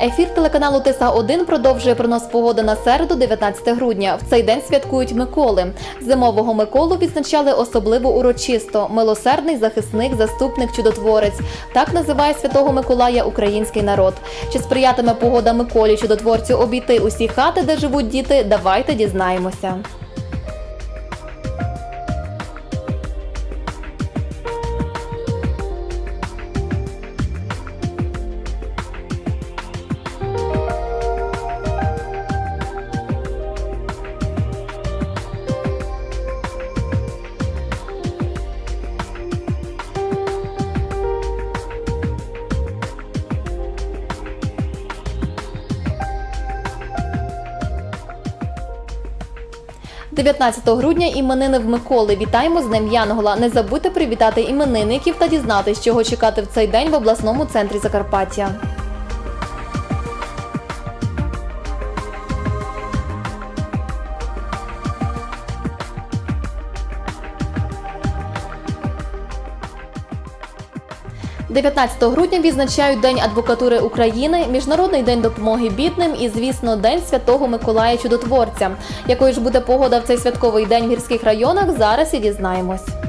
Ефір телеканалу Тиса 1 продовжує прогноз погоди на середу, 19 грудня. В цей день святкують Миколи. Зимового Миколу відзначали особливо урочисто. Милосердний захисник, заступник, чудотворець. Так називає святого Миколая український народ. Чи сприятиме погода Миколі чудотворцю обійти усі хати, де живуть діти? Давайте дізнаємося. – 19 грудня іменини в Миколи. Вітаємо з ним Янгола. Не забудьте привітати іменинників та дізнатись, чого чекати в цей день в обласному центрі Закарпаття. – 19 грудня відзначають День адвокатури України, Міжнародний день допомоги бідним і, звісно, День Святого Миколая Чудотворця. Якою ж буде погода в цей святковий день в гірських районах, зараз і дізнаємось.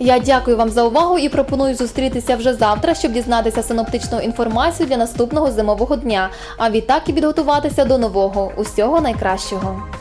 Я дякую вам за увагу і пропоную зустрітися вже завтра, щоб дізнатися синоптичну інформацію для наступного зимового дня. А відтак і підготуватися до нового. Усього найкращого.